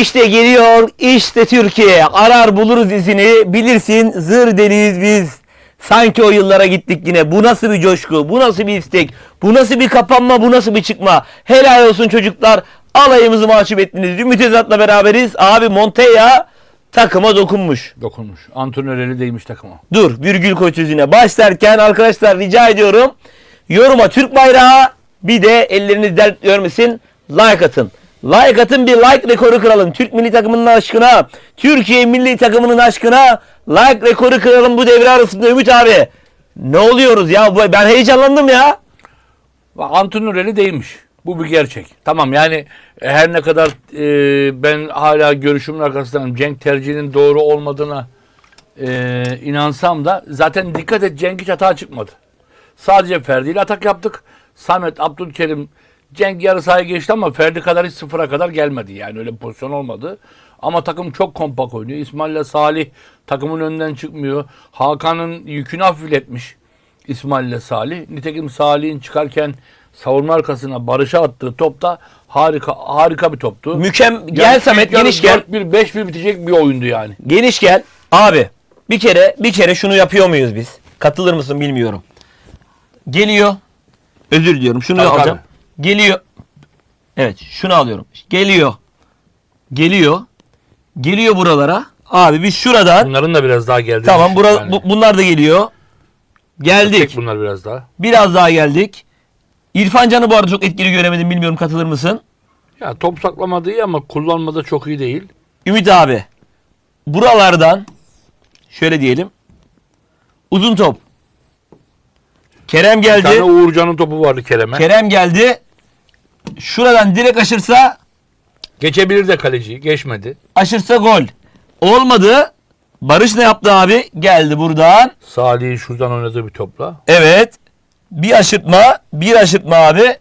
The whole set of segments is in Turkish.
İşte geliyor, işte Türkiye. Arar buluruz izini, bilirsin zır deliyiz biz. Sanki o yıllara gittik yine. Bu nasıl bir coşku, bu nasıl bir istek, bu nasıl bir kapanma, bu nasıl bir çıkma. Helal olsun çocuklar. Alayımızı mahcup ettiniz. Ümit Özat'la beraberiz. Abi Monteya takıma dokunmuş. Dokunmuş. Antrenör eli değmiş takıma. Dur virgül koy sözüne. Başlarken arkadaşlar rica ediyorum. Yoruma Türk bayrağı bir de elleriniz dert görmesin. Like atın. Like atın bir like rekoru kıralım. Türk milli takımının aşkına. Türkiye milli takımının aşkına. Like rekoru kıralım bu devre arasında Ümit abi. Ne oluyoruz ya? Ben heyecanlandım ya. Bak, Antrenör eli değmiş. Bu bir gerçek. Tamam yani e, her ne kadar e, ben hala görüşümün arkasındayım. Cenk tercihinin doğru olmadığına e, inansam da zaten dikkat et Cenk hiç hata çıkmadı. Sadece Ferdi ile atak yaptık. Samet, Abdülkerim, Cenk yarı sahaya geçti ama Ferdi kadar hiç sıfıra kadar gelmedi. Yani öyle bir pozisyon olmadı. Ama takım çok kompak oynuyor. İsmail ile Salih takımın önünden çıkmıyor. Hakan'ın yükünü hafifletmiş İsmail ile Salih. Nitekim Salih'in çıkarken savunma arkasına Barış'a attığı top da harika harika bir toptu. Mükem gel Yani Samet ilk yarı geniş gel. 4-1 5-1 bitecek bir oyundu yani. Geniş gel. Abi bir kere bir kere şunu yapıyor muyuz biz? Katılır mısın bilmiyorum. Geliyor. Özür diliyorum. Şunu Tabii, alacağım. Geliyor. Evet şunu alıyorum. Geliyor. Geliyor. Geliyor buralara. Abi biz şuradan Bunların da biraz daha geldi. tamam bura, Yani. bu- bunlar da geliyor. Geldik. Tek bunlar biraz daha. Biraz daha geldik. İrfan Can'ı bu arada çok etkili göremedim. Bilmiyorum katılır mısın? Ya top saklamadı iyi ama kullanmada çok iyi değil. Ümit abi. Buralardan şöyle diyelim. Uzun top. Kerem Bir tane geldi. Uğurcan'ın topu vardı Kerem'e. Kerem geldi. Şuradan direkt aşırsa Geçebilir de kaleciyi. Geçmedi. aşırsa gol. Olmadı. Barış ne yaptı abi? Geldi buradan. Salih'in şuradan oynadığı bir topla. Evet. Bir aşırtma, bir aşırtma abi.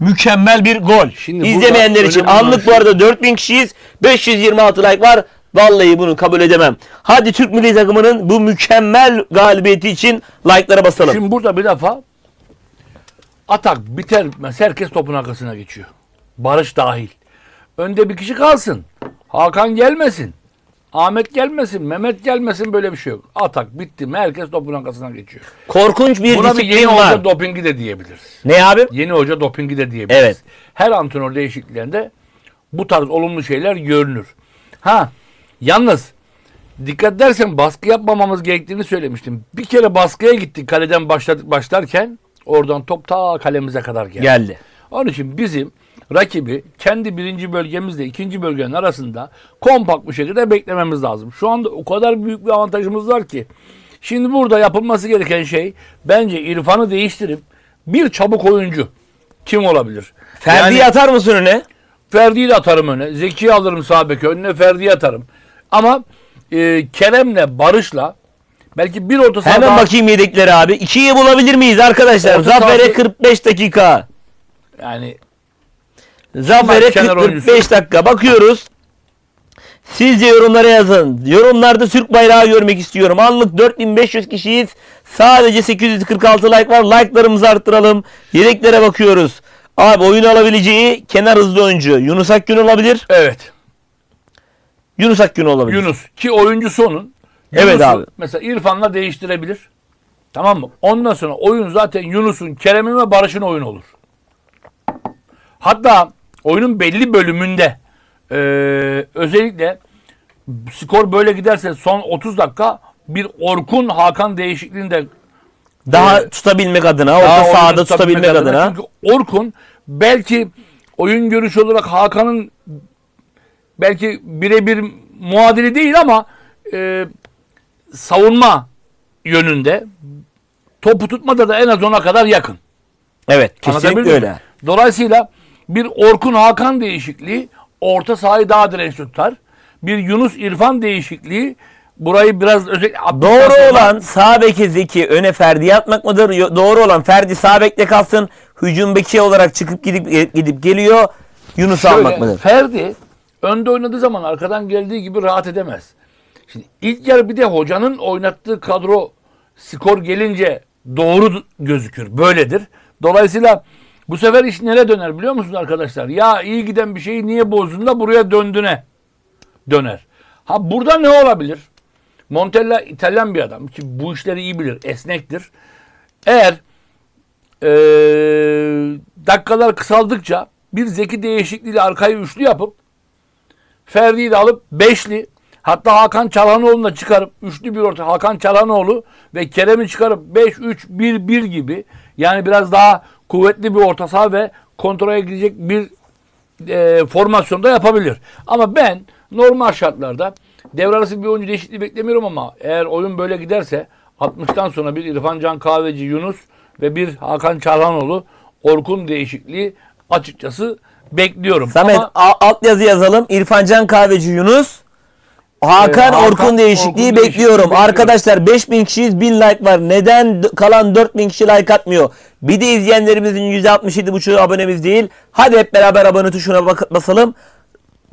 Mükemmel bir gol. Şimdi İzlemeyenler burada için önemli olan anlık şu- bu arada 4000 kişiyiz. 526 like var. Vallahi bunu kabul edemem. Hadi Türk milli takımının bu mükemmel galibiyeti için like'lara basalım. Şimdi burada bir defa atak biter bitmez herkes topun arkasına geçiyor. Barış dahil. Önde bir kişi kalsın. Hakan gelmesin. Ahmet gelmesin, Mehmet gelmesin böyle bir şey yok. Atak bitti mi herkes topun arkasına geçiyor. Korkunç bir Buna bir disiplin yeni var. hoca dopingi de diyebiliriz. Ne abi? Yeni hoca dopingi de diyebiliriz. Evet. Her antrenör değişikliklerinde bu tarz olumlu şeyler görünür. Ha yalnız dikkat edersen baskı yapmamamız gerektiğini söylemiştim. Bir kere baskıya gittik kaleden başladık başlarken oradan top ta kalemize kadar geldi. Geldi. Onun için bizim rakibi kendi birinci bölgemizle ikinci bölgenin arasında kompakt bir şekilde beklememiz lazım. Şu anda o kadar büyük bir avantajımız var ki. Şimdi burada yapılması gereken şey bence İrfan'ı değiştirip bir çabuk oyuncu kim olabilir? Ferdi'yi Yani atar mısın öne? Ferdi'yi de atarım öne. Zeki'yi alırım sağ beke önüne Ferdi'yi atarım. Ama e, Kerem'le Barış'la belki bir orta saha Hemen daha- bakayım yedekleri abi. İkiyi bulabilir miyiz arkadaşlar? Orta Zafer'e sahası- 45 dakika. yani Zafer'e kenar 40 oyuncusu. 45 dakika bakıyoruz. Sizce yorumlara yazın. Yorumlarda Türk bayrağı görmek istiyorum. Anlık 4500 kişiyiz. Sadece 846 like var. Like'larımızı arttıralım. Yedeklere bakıyoruz. Abi oyunu alabileceği kenar hızlı oyuncu. Yunus Akgün olabilir. evet Yunus Akgün olabilir. Yunus ki oyuncusu onun. Evet Yunus'u abi. Mesela İrfan'la değiştirebilir. Tamam mı? Ondan sonra oyun zaten Yunus'un, Kerem'in ve Barış'ın oyunu olur. Hatta oyunun belli bölümünde eee, özellikle skor böyle giderse son 30 dakika bir Orkun Hakan değişikliğinde Daha Evet. tutabilmek adına, orta sahada tutabilmek adına. Çünkü Orkun belki oyun görüşü olarak Hakan'ın belki birebir muadili değil ama e, savunma yönünde topu tutmada da en az ona kadar yakın. Evet, kesinlikle mi? öyle. Dolayısıyla bir Orkun Hakan değişikliği orta sahayı daha dirençli tutar. Bir Yunus İrfan değişikliği burayı biraz özellikle Doğru olan sağ beke Zeki öne Ferdi'ye atmak mıdır? Doğru olan Ferdi sağ bekte kalsın. Hücum beki olarak çıkıp gidip gidip geliyor. Şöyle, almak mıdır? Ferdi önde oynadığı zaman arkadan geldiği gibi rahat edemez. Şimdi ilk yarı bir de hocanın oynattığı kadro skor gelince doğru gözükür. Böyledir. Dolayısıyla bu sefer iş nereye döner biliyor musunuz arkadaşlar? Ya iyi giden bir şeyi niye bozdun da buraya döndüne döner. Ha burada ne olabilir? Montella İtalyan bir adam ki bu işleri iyi bilir, esnektir. Eğer eee, dakikalar kısaldıkça bir zeki değişikliğiyle arkayı üçlü yapıp Ferdi'yi de alıp beşli hatta Hakan Çalhanoğlu'nu da çıkarıp üçlü bir orta Hakan Çalhanoğlu ve Kerem'i çıkarıp 5-3-1-1 gibi yani biraz daha kuvvetli bir orta saha ve kontrole gidecek bir e, formasyonda yapabilir. Ama ben normal şartlarda devre arası bir oyuncu değişikliği beklemiyorum ama eğer oyun böyle giderse 60'tan sonra bir İrfan Can Kahveci Yunus ve bir Hakan Çalhanoğlu Orkun değişikliği açıkçası bekliyorum. Samet Ama alt yazı yazalım. İrfan Can Kahveci Yunus. Hakan, Hakan, Orkun değişikliği Orkun değişikliği bekliyorum. bekliyorum. Arkadaşlar 5000 kişiyiz 1000 like var. Neden d- kalan 4000 kişi like atmıyor? Bir de izleyenlerimizin %67,5'u abonemiz değil. Hadi hep beraber abone tuşuna bak- basalım.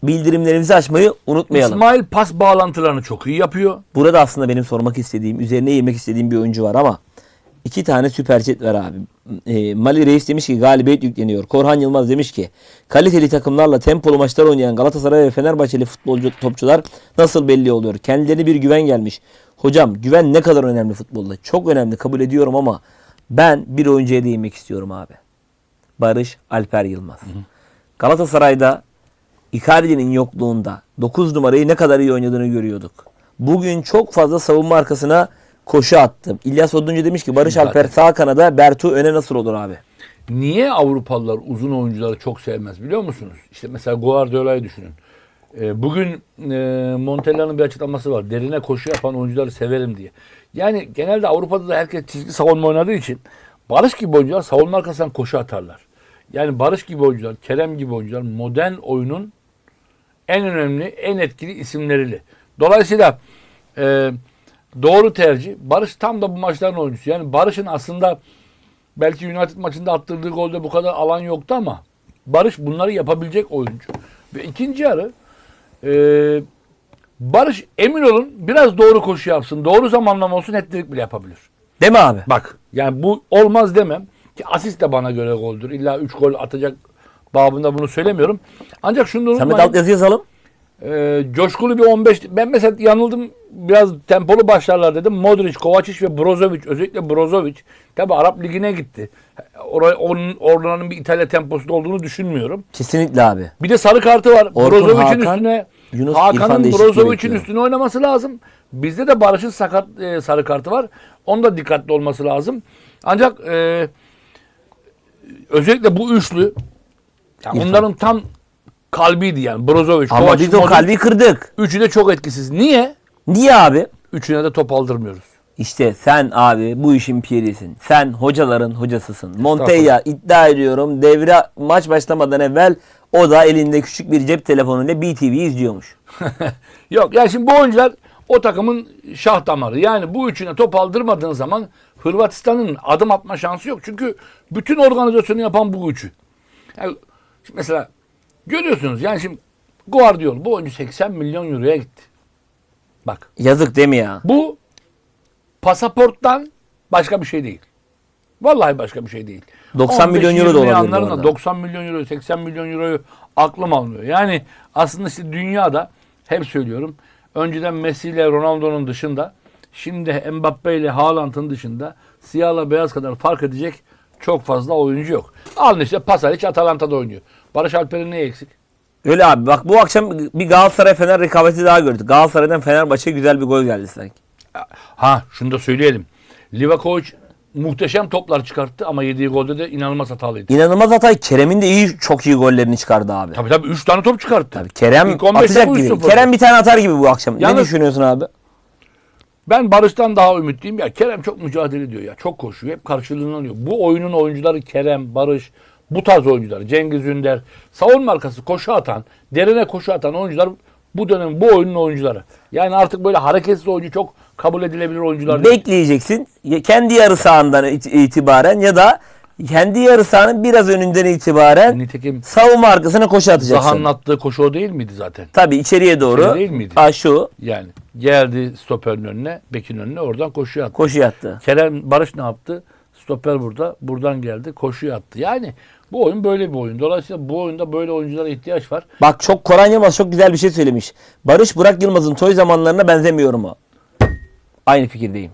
Bildirimlerimizi açmayı unutmayalım. İsmail pas bağlantılarını çok iyi yapıyor. Burada aslında benim sormak istediğim, üzerine yemek istediğim bir oyuncu var ama iki tane süper chat var abi. E, Mali Reis demiş ki galibiyet yükleniyor. Korhan Yılmaz demiş ki kaliteli takımlarla tempolu maçlar oynayan Galatasaray ve Fenerbahçeli futbolcu topçular nasıl belli oluyor? Kendilerine bir güven gelmiş. Hocam güven ne kadar önemli futbolda? Çok önemli kabul ediyorum ama ben bir oyuncuya değinmek istiyorum abi. Barış Alper Yılmaz. Galatasaray'da Icardi'nin yokluğunda 9 numarayı ne kadar iyi oynadığını görüyorduk. Bugün çok fazla savunma arkasına koşu attım. İlyas Oduncu demiş ki Barış Zaten. Alper sağ kanada Bertu öne nasıl olur abi? Niye Avrupalılar uzun oyuncuları çok sevmez biliyor musunuz? İşte mesela Guardiola'yı düşünün. Ee, bugün e, Montella'nın bir açıklaması var. Derine koşu yapan oyuncuları severim diye. Yani genelde Avrupa'da da herkes çizgi savunma oynadığı için Barış gibi oyuncular savunma arkasından koşu atarlar. Yani Barış gibi oyuncular, Kerem gibi oyuncular modern oyunun en önemli, en etkili isimleriyle. Dolayısıyla e, doğru tercih. Barış tam da bu maçların oyuncusu. Yani Barış'ın aslında belki United maçında attırdığı golde bu kadar alan yoktu ama Barış bunları yapabilecek oyuncu. Ve ikinci yarı e, Barış emin olun biraz doğru koşu yapsın. Doğru zamanlama olsun hat-trick bile yapabilir. Değil mi abi? Bak yani bu olmaz demem ki asist de bana göre goldür. İlla 3 gol atacak babında bunu söylemiyorum. Ancak şunu da Samet unutmayın. alt yazı yazalım. Ee, coşkulu bir 15 ben mesela yanıldım biraz tempolu başlarlar dedim. Modric, Kovacic ve Brozovic özellikle Brozovic tabi Arap Ligi'ne gitti. Oraya, onun, oranın bir İtalya temposunda olduğunu düşünmüyorum. Kesinlikle abi. Bir de sarı kartı var. Brozovic'in üstüne Yunus, Hakan'ın Brozovic'in üstüne oynaması lazım. Bizde de Barış'ın sakat e, sarı kartı var. Onda dikkatli olması lazım. Ancak e, özellikle bu üçlü ya İrfan. onların tam kalbiydi yani. Brozovic, Ama Kovacic, biz o Modric. kalbi kırdık. Üçü de çok etkisiz. Niye? Niye abi? Üçüne de top aldırmıyoruz. İşte sen abi bu işin pirisin. Sen hocaların hocasısın. Montella iddia ediyorum devre maç başlamadan evvel o da elinde küçük bir cep telefonuyla BTV'yi izliyormuş. Yok yani şimdi bu oyuncular o takımın şah damarı. Yani bu üçüne top aldırmadığın zaman Hırvatistan'ın adım atma şansı yok. Çünkü bütün organizasyonu yapan bu üçü. Yani mesela görüyorsunuz yani şimdi Guardiola bu oyuncu 80 milyon euroya gitti. Bak Yazık değil mi ya? bu pasaporttan başka bir şey değil. Vallahi başka bir şey değil. 90 milyon 15-20 euro da olabilir bu yanlarında arada. 90 milyon euro, 80 milyon euroyu aklım almıyor. Yani aslında işte dünyada hep söylüyorum. Önceden Messi ile Ronaldo'nun dışında şimdi Mbappe ile Haaland'ın dışında siyahla beyaz kadar fark edecek çok fazla oyuncu yok. Alın işte Pasalic Atalanta'da oynuyor. Barış Alper'in ne eksik? Öyle abi bak bu akşam bir Galatasaray Fener rekabeti daha gördük. Galatasaray'dan Fenerbahçe'ye güzel bir gol geldi sanki. Ha şunu da söyleyelim. Livakovic muhteşem toplar çıkarttı ama yediği golde de inanılmaz hatalıydı. İnanılmaz hatay. Kerem'in de iyi çok iyi gollerini çıkardı abi. Tabii tabii 3 tane top çıkarttı. Tabii Kerem İlk 15'te atacak gibi. 3-0. Kerem bir tane atar gibi bu akşam. ne Yalnız- düşünüyorsun abi? Ben Barış'tan daha ümitliyim. Ya Kerem çok mücadele ediyor ya. Çok koşuyor. Hep karşılığını alıyor. Bu oyunun oyuncuları Kerem, Barış, bu tarz oyuncular. Cengiz Ünder, savunma arkası koşu atan, derine koşu atan oyuncular bu dönem bu oyunun oyuncuları. Yani artık böyle hareketsiz oyuncu çok kabul edilebilir oyuncular değil. Bekleyeceksin. Ya Kendi yarı sahandan it- itibaren ya da kendi yarı sahanın biraz önünden itibaren Nitekim savunma arkasına koşu atacaksın. Zaha'nın attığı koşu o değil miydi zaten? Tabii içeriye doğru. Öyle değil miydi? Ha şu Yani geldi stoperin önüne, bekin önüne oradan koşu attı. koşu yattı. Kerem Barış ne yaptı? Stoper burada. Buradan geldi. Koşuyu attı. Yani bu oyun böyle bir oyun. Dolayısıyla bu oyunda böyle oyunculara ihtiyaç var. Bak çok Koran Yılmaz çok güzel bir şey söylemiş. Barış Burak Yılmaz'ın toy zamanlarına benzemiyor mu? Aynı fikirdeyim.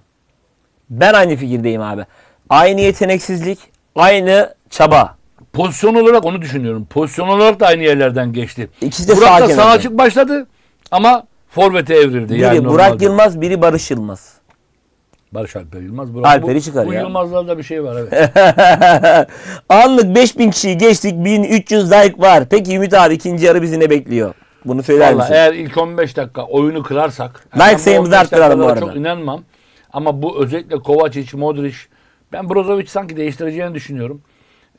Ben aynı fikirdeyim abi. Aynı yeteneksizlik, aynı çaba. Pozisyon olarak onu düşünüyorum. Pozisyon olarak da aynı yerlerden geçti. İkisi de Burak sağ da sağ kenarda. açık başladı ama forvete evrildi. Biri yani Burak normalde. Yılmaz, biri Barış Yılmaz. Barış Alper Yılmaz. Burak. Alper'i bu, çıkar bu ya. Yılmazlarda bir şey var evet. Anlık 5000 kişiyi geçtik. 1300 like var. Peki Ümit abi ikinci yarı bizi ne bekliyor? Bunu söyler Vallahi misin? eğer ilk 15 dakika oyunu kırarsak. Like bu sayımızı 15 arttıralım bu arada. Çok inanmam. Ama bu özellikle Kovacic, Modric ben Brozovic sanki değiştireceğini düşünüyorum.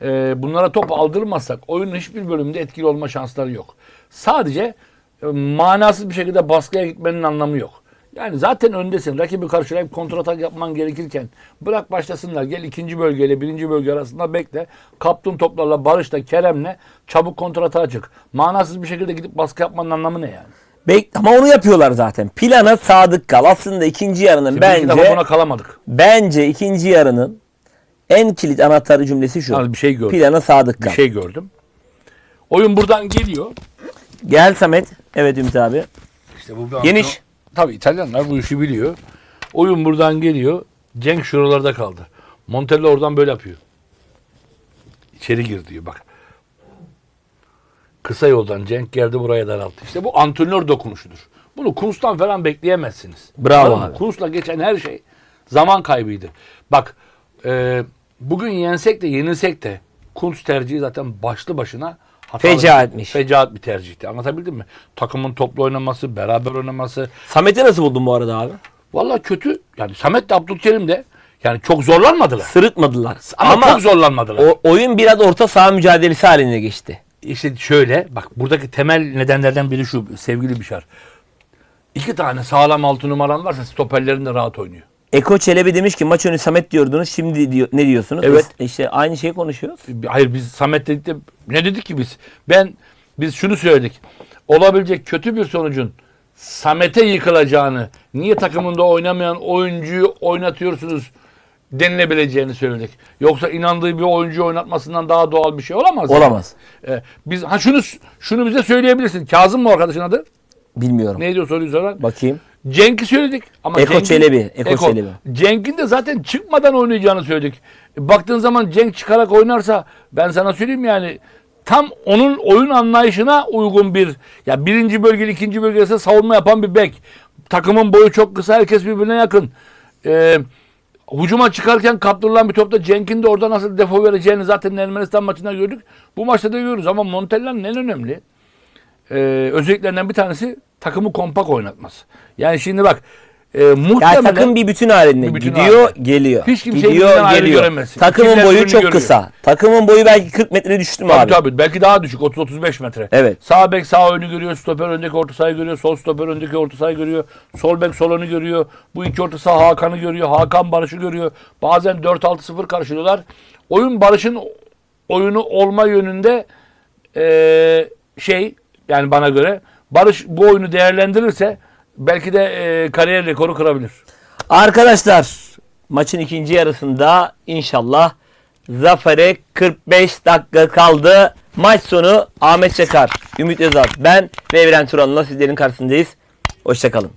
Ee, bunlara top aldırmazsak oyunun hiçbir bölümünde etkili olma şansları yok. Sadece e, manasız bir şekilde baskıya gitmenin anlamı yok. Yani zaten öndesin. Rakibi karşılayıp kontratak yapman gerekirken bırak başlasınlar. Gel ikinci bölgeyle birinci bölge arasında bekle. Kaptığın toplarla Barış'la Kerem'le çabuk kontratağa çık. Manasız bir şekilde gidip baskı yapmanın anlamı ne yani? Bek ama onu yapıyorlar zaten. Plana sadık kal. Aslında ikinci yarının Bence bence buna kalamadık. bence ikinci yarının en kilit anahtarı cümlesi şu. Yani bir şey gördüm. Plana sadık Bir kal. şey gördüm. Oyun buradan geliyor. Gel Samet. Evet Ümit abi. İşte bu bir Geniş. Tabii İtalyanlar bu işi biliyor. Oyun buradan geliyor. Cenk şuralarda kaldı. Montella oradan böyle yapıyor. İçeri gir diyor bak. Kısa yoldan Cenk geldi buraya daralttı. İşte bu antrenör dokunuşudur. Bunu Kuntz'tan falan bekleyemezsiniz. Bravo mı? abi. Kuntz'la geçen her şey zaman kaybıydı. Bak e, bugün yensek de yenilsek de Kuntz tercihi zaten başlı başına hatalı. Fecaatmiş. Fecaat bir tercihti. Anlatabildim mi? Takımın toplu oynaması, beraber oynaması. Samet'i nasıl buldun bu arada abi? Vallahi kötü. Yani Samet de Abdülkerim de yani çok zorlanmadılar. Sırıtmadılar. Ama, Ama, çok zorlanmadılar. o oyun biraz orta saha mücadelesi haline geçti. İşte şöyle bak buradaki temel nedenlerden biri şu sevgili Bişar. İki tane sağlam altı numaran varsa stoperlerin de rahat oynuyor. Eko Çelebi demiş ki maç önü Samet diyordunuz. Şimdi diyor, ne diyorsunuz? Evet. Biz işte aynı şeyi konuşuyoruz. Hayır biz Samet dedik de ne dedik ki biz? Ben biz şunu söyledik. Olabilecek kötü bir sonucun Samet'e yıkılacağını, niye takımında oynamayan oyuncuyu oynatıyorsunuz denilebileceğini söyledik. Yoksa inandığı bir oyuncuyu oynatmasından daha doğal bir şey olamaz. Olamaz. Ee, biz ha şunu şunu bize söyleyebilirsin. Kazım mı arkadaşın adı? Bilmiyorum. Neydi o soruyu soran? Bakayım. Cenk'i söyledik. Ama Eko Cenk'in- Çelebi, Eko Çelebi. Cenk'in de zaten çıkmadan oynayacağını söyledik. Baktığın zaman Cenk çıkarak oynarsa ben sana söyleyeyim yani tam onun oyun anlayışına uygun bir ya birinci bölge ikinci bölge arasında savunma yapan bir bek. Takımın boyu çok kısa herkes birbirine yakın. Ee, Hucuma çıkarken kaptırılan bir topta Cenk'in de orada nasıl defo vereceğini zaten Ermenistan maçında gördük. Bu maçta da görüyoruz ama Montella'nın en önemli e, özelliklerinden bir tanesi takımı kompak oynatması. Yani şimdi bak e, muhtemelen takım bir bütün halinde Bir bütün gidiyor, halinde. geliyor. Hiç kimseyi gidiyor, geliyor. göremezsin. Takımın Kimler boyu çok görüyor. kısa. Takımın boyu belki 40 metre düştü mü tabii, abi? tabii belki daha düşük 30-35 metre. Evet. Sağ bek sağ önü görüyor, stoper öndeki orta sahayı görüyor, sol stoper öndeki orta sahayı görüyor, sol bek sol önü görüyor. Bu iki orta saha Hakan'ı görüyor, Hakan Barış'ı görüyor. Bazen 4-6-0 karşılıyorlar. Oyun Barış'ın oyunu olma yönünde e, şey yani bana göre Barış bu oyunu değerlendirirse belki de e, kariyer rekoru kırabilir. Arkadaşlar maçın ikinci yarısında inşallah zafere 45 dakika kaldı. Maç sonu Ahmet Çakar, Ümit Özal, ben ve Evren Turan'la sizlerin karşısındayız. Hoşçakalın.